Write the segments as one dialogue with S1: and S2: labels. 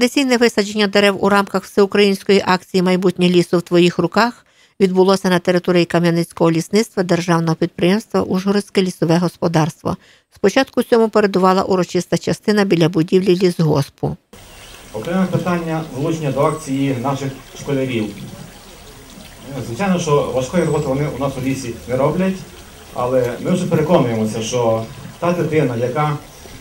S1: Традиційне висадження дерев у рамках всеукраїнської акції Майбутнє лісу в твоїх руках відбулося на території Кам'яницького лісництва державного підприємства Ужгородське лісове господарство. Спочатку цьому передувала урочиста частина біля будівлі лісгоспу.
S2: Окреме питання залучення до акції наших школярів. Звичайно, що важкої роботи вони у нас у лісі не роблять, але ми вже переконуємося, що та дитина, яка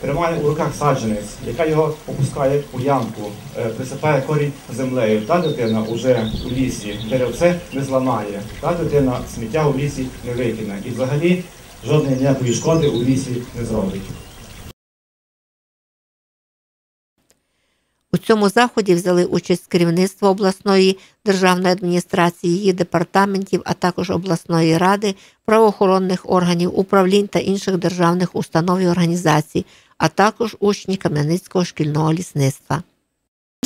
S2: тримає у руках саджанець, яка його опускає у ямку, е, присипає корінь землею, та дитина вже у лісі. Деревце не зламає, та дитина сміття у лісі не викине. І взагалі жодної ніякої шкоди у лісі не зробить.
S1: У цьому заході взяли участь керівництво обласної державної адміністрації, її департаментів, а також обласної ради, правоохоронних органів, управлінь та інших державних установ і організацій, а також учні Кам'яницького шкільного лісництва.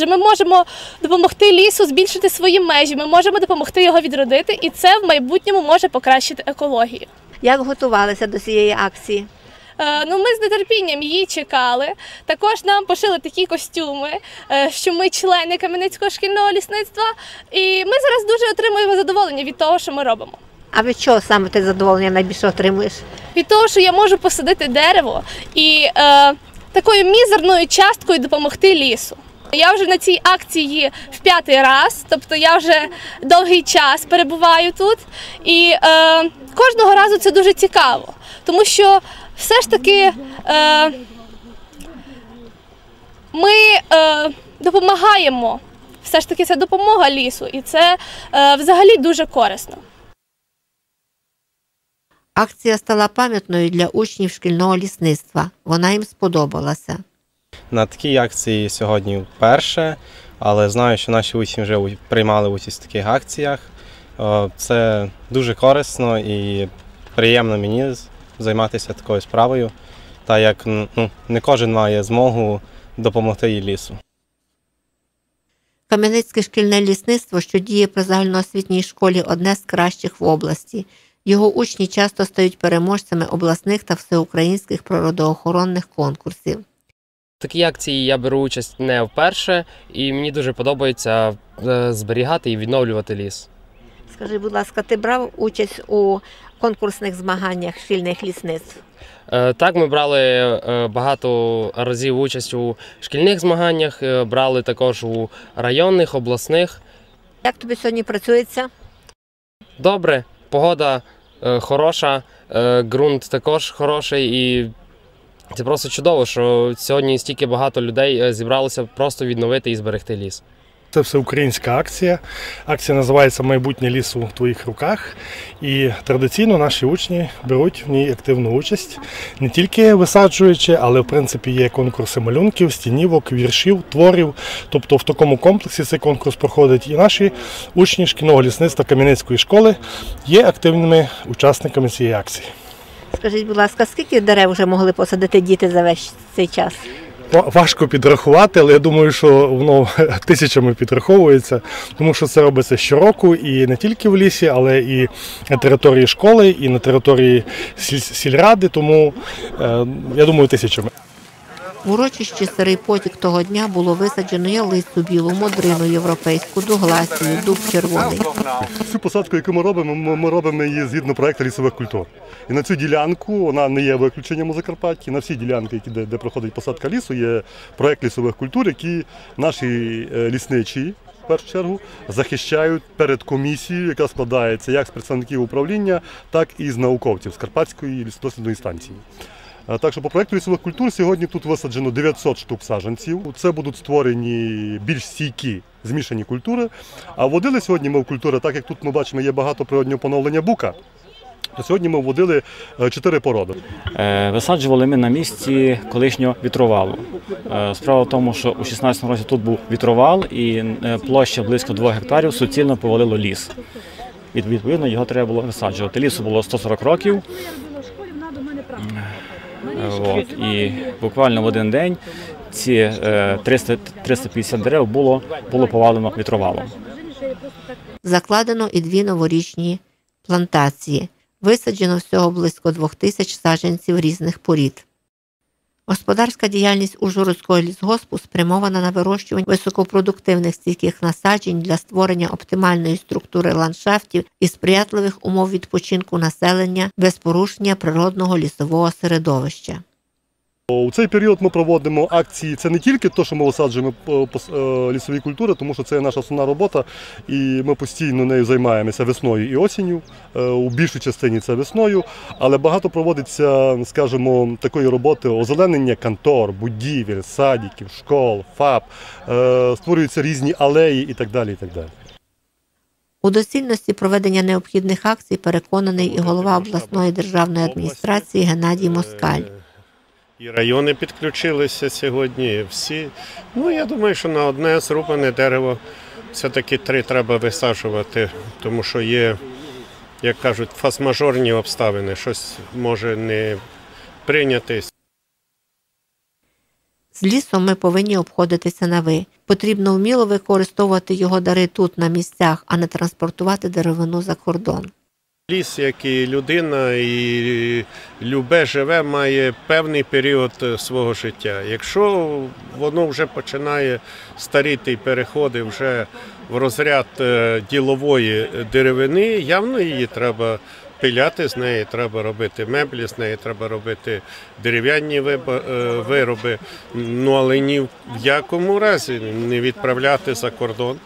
S3: Ми можемо допомогти лісу збільшити свої межі, ми можемо допомогти його відродити, і це в майбутньому може покращити екологію.
S1: Як готувалися до цієї акції?
S3: Е, Ну, ми з нетерпінням її чекали. Також нам пошили такі костюми, е, що ми члени Кам'янецького шкільного лісництва, і ми зараз дуже отримуємо задоволення від того, що ми робимо.
S1: А від чого саме ти задоволення найбільше отримуєш?
S3: Від того, що я можу посадити дерево і е, такою мізерною часткою допомогти лісу. Я вже на цій акції в п'ятий раз, тобто я вже довгий час перебуваю тут, і е, кожного разу це дуже цікаво, тому що все ж таки е, ми е, допомагаємо. Все ж таки це допомога лісу, і це е, взагалі дуже корисно.
S1: Акція стала пам'ятною для учнів шкільного лісництва. Вона їм сподобалася.
S4: На такій акції сьогодні вперше, але знаю, що наші учні вже приймали участь в таких акціях. Це дуже корисно і приємно мені займатися такою справою, та як ну, не кожен має змогу допомогти і лісу.
S1: Кам'яницьке шкільне лісництво, що діє при загальноосвітній школі, одне з кращих в області. Його учні часто стають переможцями обласних та всеукраїнських природоохоронних конкурсів.
S5: В такій акції я беру участь не вперше, і мені дуже подобається е, зберігати і відновлювати ліс.
S1: Скажи, будь ласка, ти брав участь у конкурсних змаганнях шкільних лісництв?
S5: Е, Так, ми брали е, багато разів участь у шкільних змаганнях, брали також у районних, обласних.
S1: Як тобі сьогодні працюється?
S5: Добре, погода е, хороша, е, ґрунт також хороший, і це просто чудово, що сьогодні стільки багато людей е, зібралося просто відновити і зберегти ліс.
S6: Це всеукраїнська акція. Акція називається Майбутнє лісу в твоїх руках. І традиційно наші учні беруть в ній активну участь, не тільки висаджуючи, але в принципі є конкурси малюнків, стінівок, віршів, творів. Тобто в такому комплексі цей конкурс проходить. І наші учні шкільного лісництва Кам'янецької школи є активними учасниками цієї акції.
S1: Скажіть, будь ласка, скільки дерев вже могли посадити діти за весь цей час?
S6: Ва- Важко підрахувати, але я думаю, що воно тисячами підраховується, тому що це робиться щороку і не тільки в лісі, але і на території школи, і на території сіль- сільради. Тому е, я думаю, тисячами.
S1: В урочищі Сирий потік того дня було висаджено ялицю білу, модрину європейську, дугласію, дуб червоний.
S7: Цю посадку, яку ми робимо, ми, робимо її згідно проекту лісових культур. І на цю ділянку вона не є виключенням у Закарпатті. На всі ділянки, де, де проходить посадка лісу, є проект лісових культур, які наші е, лісничі. В першу чергу захищають перед комісією, яка складається як з представників управління, так і з науковців з Карпатської лісодослідної станції. Е, Так що по проекту лісових культур сьогодні тут висаджено 900 штук саджанців. Це будуть створені більш стійкі змішані культури. А вводили сьогодні ми в культури, так як тут ми бачимо, є багато природнього поновлення бука. То сьогодні ми вводили е, чотири породи.
S8: Е, Висаджували ми на місці колишнього вітровалу. Справа в тому, що у 16 році тут був вітровал і площа близько 2 гектарів суцільно повалило ліс. Від- Відповідно, його треба було висаджувати. Лісу було 140 років. Е, От. І буквально в один день ці е, 300, 350 дерев було, було повалено вітровалом.
S1: Закладено і дві новорічні плантації. Висаджено всього близько двох тисяч саджанців різних порід. Господарська діяльність Ужгородського лісгоспу спрямована на вирощування високопродуктивних стійких насаджень для створення оптимальної структури ландшафтів і сприятливих умов відпочинку населення без порушення природного лісового середовища.
S7: У цей період ми проводимо акції. Це не тільки те, що ми висаджуємо е, е, лісові культури, тому що це наша основна робота, і ми постійно нею займаємося весною і осінню. Е, У більшій частині це весною, але багато проводиться, скажімо, такої роботи озеленення контор, будівель, садиків, школ, ФАП, е, створюються різні алеї і так далі. І так далі.
S1: У доцільності проведення необхідних акцій переконаний і голова обласної державної адміністрації Геннадій Москаль.
S9: І райони підключилися сьогодні. Всі. Ну, я думаю, що на одне зрубане дерево все-таки три треба висаджувати, тому що є, як кажуть, фасмажорні обставини. Щось може не прийнятись.
S1: З лісом ми повинні обходитися на ви. Потрібно вміло використовувати його дари тут, на місцях, а не транспортувати деревину за кордон.
S9: Ліс, як і людина, і любе живе, має певний період е, свого життя. Якщо воно вже починає старіти і переходить вже в розряд е, ділової деревини, явно її треба пиляти, з неї треба робити меблі, з неї треба робити дерев'яні е, вироби, ну але ні в якому разі не відправляти за кордон.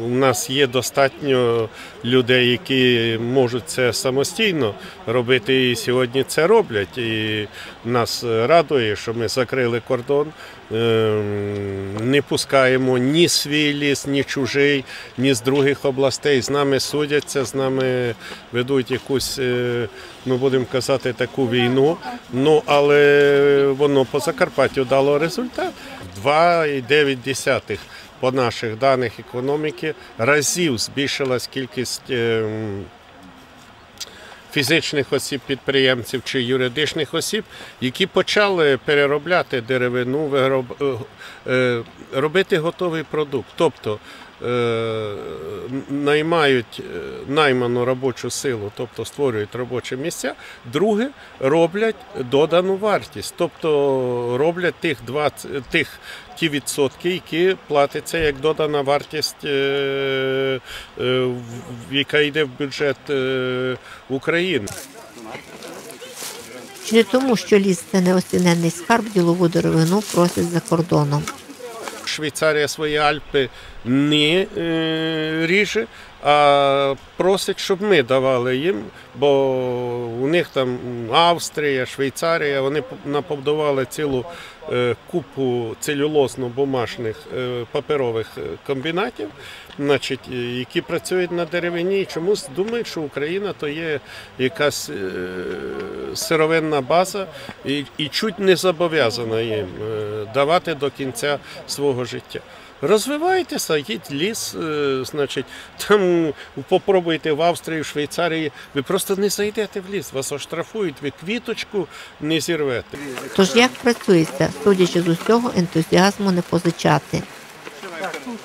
S9: У нас є достатньо людей, які можуть це самостійно робити, і сьогодні це роблять. І нас радує, що ми закрили кордон, ем, не пускаємо ні свій ліс, ні чужий, ні з других областей. З нами судяться, з нами ведуть якусь, е, ми будемо казати, таку війну. Ну але воно по Закарпаттю дало результат. 2,9 по наших даних економіки разів збільшилась кількість ем, фізичних осіб, підприємців чи юридичних осіб, які почали переробляти деревину, е, е, робити готовий продукт. Тобто наймають е, найману робочу силу, тобто створюють робочі місця. Друге роблять додану вартість, тобто роблять тих 20, тих ті відсотки, які платяться як додана вартість, е, е, яка йде в бюджет е, України.
S1: Не тому, що ліс це неоціненний скарб, ділову деревину просять за кордоном.
S9: Швейцарія свої Альпи не е, ріже, а просить, щоб ми давали їм, бо у них там Австрія, Швейцарія, вони напобудували цілу е, купу целюлозно-бумажних е, паперових е, комбінатів, значить, е, які працюють на деревині і чомусь думають, що Україна то є якась е, сировинна база і, і чуть не зобов'язана їм е, давати до кінця свого життя. Розвивайтеся, їдь ліс, значить, там попробуйте в Австрії, в Швейцарії, ви просто не зайдете в ліс, вас оштрафують, ви квіточку не зірвете.
S1: Тож як працюється, судячи з усього, ентузіазму не позичати.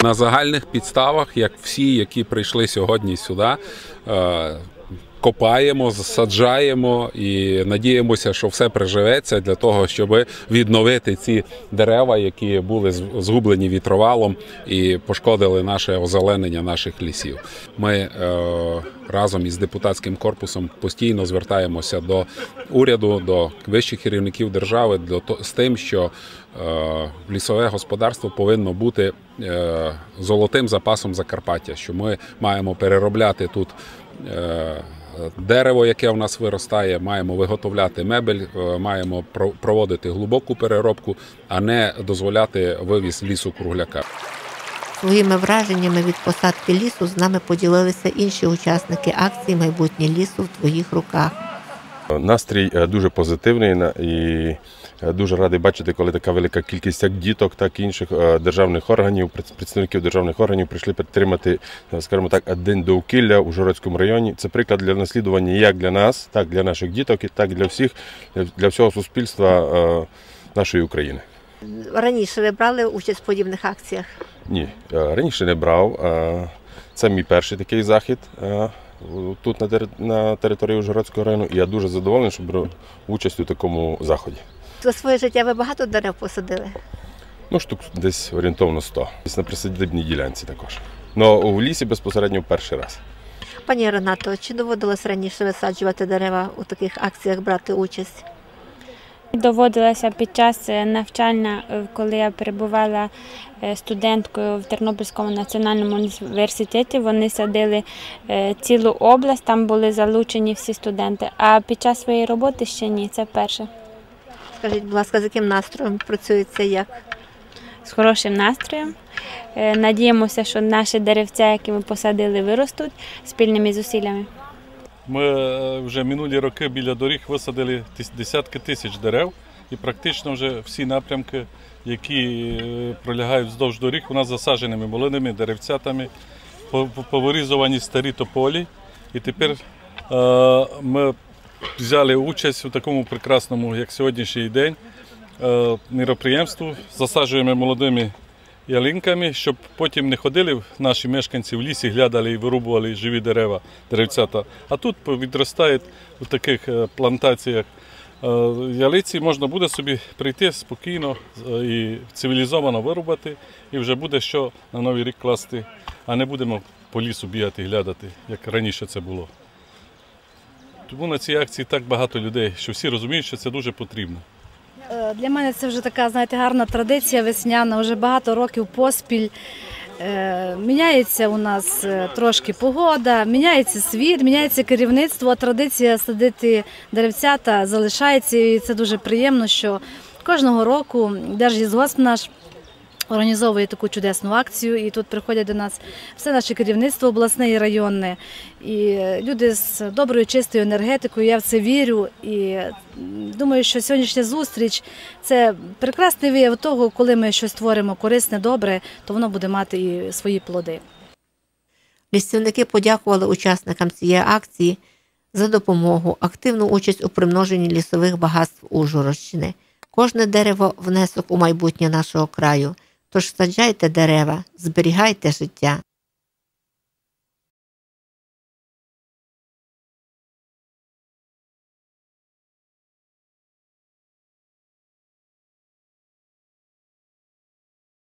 S10: На загальних підставах, як всі, які прийшли сьогодні сюди. Копаємо, засаджаємо і надіємося, що все приживеться для того, щоб відновити ці дерева, які були згублені вітровалом і пошкодили наше озеленення наших лісів. Ми е, разом із депутатським корпусом постійно звертаємося до уряду, до вищих керівників держави до з тим, що е, лісове господарство повинно бути е, золотим запасом Закарпаття, що ми маємо переробляти тут. е, Дерево, яке у нас виростає, маємо виготовляти мебель, е, маємо про- проводити глибоку переробку, а не дозволяти вивіз лісу кругляка.
S1: Своїми враженнями від посадки лісу з нами поділилися інші учасники акції Майбутнє лісу в твоїх руках.
S11: Настрій е, дуже позитивний і е, дуже радий бачити, коли така велика кількість як діток, так і інших е, державних органів, представників державних органів прийшли підтримати, скажімо так, день довкілля у Жородському районі. Це приклад для наслідування як для нас, так для наших діток, і так для всіх, для всього суспільства нашої України.
S1: Раніше ви брали участь в подібних акціях?
S11: Ні, раніше не брав. Це мій перший такий захід тут на тери- на території Ужгородського району. І я дуже задоволений, що беру участь у такому заході.
S1: За своє життя ви багато дерев посадили?
S11: Ну, штук десь орієнтовно 100. Десь на присадибній ділянці також. Ну, в лісі безпосередньо в перший раз.
S1: Пані Ренато, чи доводилось раніше висаджувати дерева у таких акціях брати участь?
S12: Доводилося під час е, навчання, е, коли я перебувала е, студенткою в Тернопільському національному університеті. Вони садили цілу область, там були залучені всі студенти. А під час своєї роботи ще ні, це перше.
S1: Скажіть, будь ласка, з яким настроєм працюється як?
S12: З хорошим настроєм. Надіємося, що наші деревця, які ми посадили, виростуть спільними зусиллями.
S13: Ми е, вже минулі роки біля доріг висадили десятки тисяч дерев, і практично вже всі напрямки, які е, пролягають вздовж доріг, у нас засадженими молодими деревцятами, по- по- старі тополі. І тепер е, ми взяли участь у такому прекрасному, як сьогоднішній день, міроприємству. Засаджуємо молодими ялинками, щоб потім не ходили наші мешканці в лісі, глядали і вирубували живі дерева, деревцята. А тут відростають у таких е, плантаціях е, ялиці, можна буде собі прийти спокійно е, і цивілізовано вирубати, і вже буде що на новий рік класти, а не будемо по лісу бігати, глядати, як раніше це було. Тому на цій акції так багато людей, що всі розуміють, що це дуже потрібно.
S14: Е, Для мене це вже така, знаєте, гарна традиція весняна, вже багато років поспіль. Е, Міняється у нас е, трошки погода, міняється світ, міняється керівництво, а традиція садити деревцята залишається. І це дуже приємно, що кожного року Держлісгосп наш організовує таку чудесну акцію, і тут приходять до нас все наше керівництво обласне і районне. І е, люди з доброю чистою енергетикою, я в це вірю. І думаю, що сьогоднішня зустріч це прекрасний вияв того, коли ми щось творимо корисне, добре, то воно буде мати і свої плоди.
S1: Лісівники подякували учасникам цієї акції за допомогу, активну участь у примноженні лісових багатств Ужгородщини. Кожне дерево внесок у майбутнє нашого краю. Тож саджайте дерева, зберігайте життя.